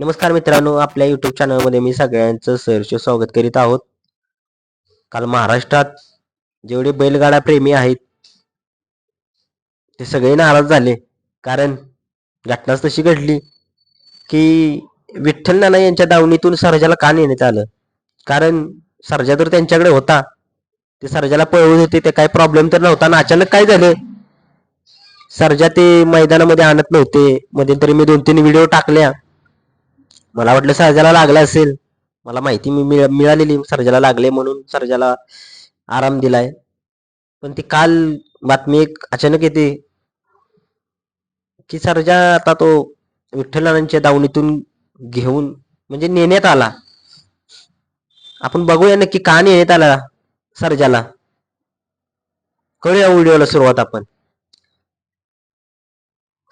नमस्कार मित्रांनो आपल्या युट्यूब चॅनलमध्ये मी सगळ्यांचं सहर्ष स्वागत करीत आहोत. काल महाराष्ट्रात जेवढे बैलगाडा प्रेमी आहेत ते सगळे नाराज झाले. कारण घटनाच तशी घडली की विठ्ठल नाना यांच्या दावणीतून सरजाला का नेण्यात आलं? कारण सर्जा तर त्यांच्याकडे होता. ते सरजाला पळवत होते ते काही प्रॉब्लेम तर नव्हता आणि अचानक काय झालं? सर्जा ते मैदानामध्ये आणत नव्हते. मध्यंतरी मी दोन तीन व्हिडिओ टाकल्या. मला वाटलं सर्जाला लागला असेल. मला माहिती मी मिळालेली सर्जाला लागले म्हणून सर्जाला आराम दिलाय. पण ती काल बातमी एक अचानक येते. की सर्जा आता तो विठ्ठलांच्या दावणीतून घेऊन म्हणजे नेण्यात आला. आपण बघूया नक्की का नेण्यात आला सर्जाला. करूया व्हिडिओला सुरुवात आपण.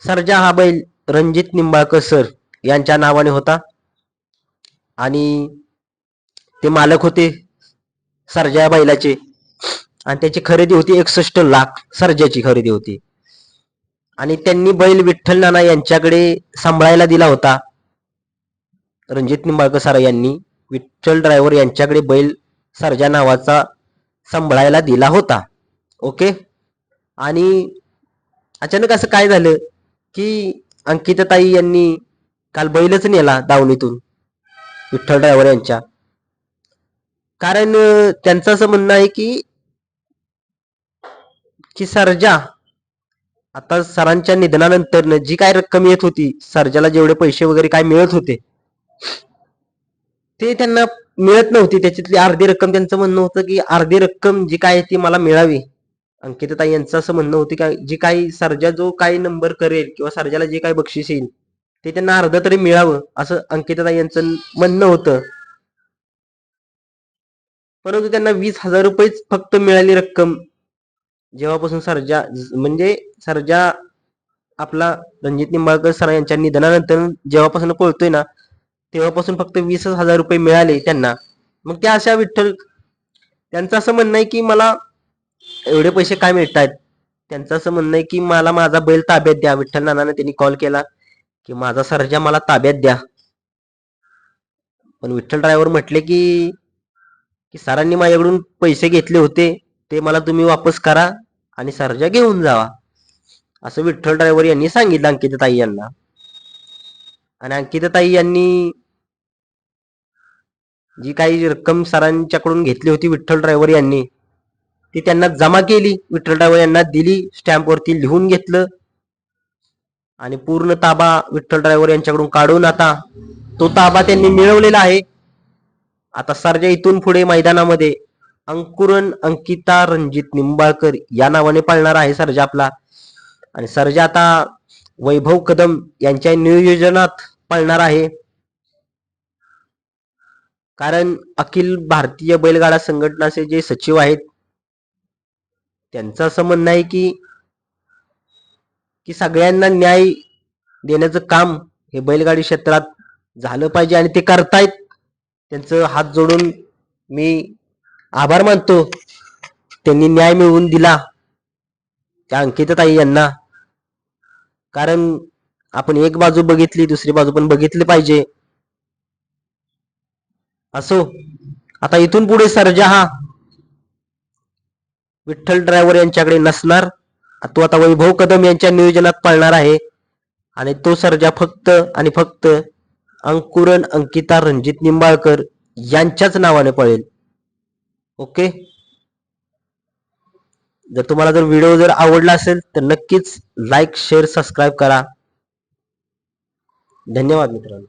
सर्जा हा बैल रणजित निंबाळकर सर यांच्या नावाने होता. आणि ते मालक होते सरजा बैलाचे. आणि त्याची खरेदी होती एकसष्ट लाख सरजाची खरेदी होती. आणि त्यांनी बैल विठ्ठल नाना यांच्याकडे सांभाळायला दिला होता. रणजित निंबाळकर सर यांनी विठ्ठल ड्रायव्हर यांच्याकडे बैल सरजा नावाचा सांभाळायला दिला होता. ओके? आणि अचानक असं काय झालं की अंकिताताई यांनी काल बैलच नेला दावणीतून. विठ्ठल ड्रायव्हर यांच्या. कारण त्यांचं असं म्हणणं आहे की की सर्जा आता सरांच्या निधनानंतर जी काय रक्कम येत होती सरजाला जेवढे पैसे वगैरे काय मिळत होते ते त्यांना मिळत नव्हती. त्याच्यातली अर्धी रक्कम त्यांचं म्हणणं होतं की अर्धी रक्कम जी काय आहे ती मला मिळावी. अंकिताताई यांचं असं म्हणणं होतं की जी काही सर्जा जो काही नंबर करेल किंवा सरजाला जे काही बक्षीस येईल ते त्यांना अर्ध तरी मिळावं असं अंकिताताई यांचं म्हणणं होतं. परंतु त्यांना वीस हजार रुपयेच फक्त मिळाली रक्कम. जेव्हापासून सरजा म्हणजे सरजा आपला रणजित निंबाळकर सर यांच्या निधनानंतर जेव्हापासून कळतोय ना तेव्हापासून फक्त वीस हजार रुपये मिळाले त्यांना. मग त्या अशा विठ्ठल त्यांचं असं म्हणणं आहे की मला एवढे पैसे काय मिळतात त्यांचं असं म्हणणं आहे की मला माझा बैल ताब्यात द्या. विठ्ठल नानाने त्यांनी कॉल केला. की माझा सर्जा मला ताब्यात द्या. पण विठ्ठल ड्रायव्हर म्हटले की की सरांनी माझ्याकडून पैसे घेतले होते ते मला तुम्ही वापस करा आणि सर्जा घेऊन जावा. असं विठ्ठल ड्रायव्हर यांनी सांगितलं अंकिताताई यांना. आणि अंकिताताई यांनी जी काही रक्कम सरांच्याकडून घेतली होती विठ्ठल ड्रायव्हर यांनी ती त्यांना जमा केली. विठ्ठल ड्रायव्हर यांना दिली स्टॅम्प वरती लिहून घेतलं. आणि पूर्ण ताबा विठ्ठल ड्रायव्हर यांच्याकडून काढून आता तो ताबा त्यांनी मिळवलेला आहे. आता सरजा इथून पुढे मैदानामध्ये अंकुरन अंकिता रणजित निंबाळकर या नावाने पाळणार आहे सरजा आपला. आणि सरजा आता वैभव कदम यांच्या नियोजनात पाळणार आहे. कारण अखिल भारतीय बैलगाडा संघटनाचे जे सचिव आहेत त्यांचं असं म्हणणं आहे की की सगळ्यांना न्याय देण्याचं काम हे बैलगाडी क्षेत्रात झालं पाहिजे आणि ते करतायत. त्यांचं हात जोडून मी आभार मानतो. त्यांनी न्याय मिळवून दिला. त्या अंकिताताई यांना. कारण आपण एक बाजू बघितली दुसरी बाजू पण बघितली पाहिजे. असो आता इथून पुढे सर्जा हा विठ्ठल ड्रायव्हर यांच्याकडे नसणार. तो आता वैभव कदम यांच्या नियोजनात पळणार आहे. आणि तो सर्जा फक्त आणि फक्त अंकुरन अंकिता रणजित निंबाळकर यांच्याच नावाने पळेल. ओके? जर तुम्हाला जर व्हिडिओ जर आवडला असेल तर नक्कीच लाईक शेअर सबस्क्राईब करा. धन्यवाद मित्रांनो.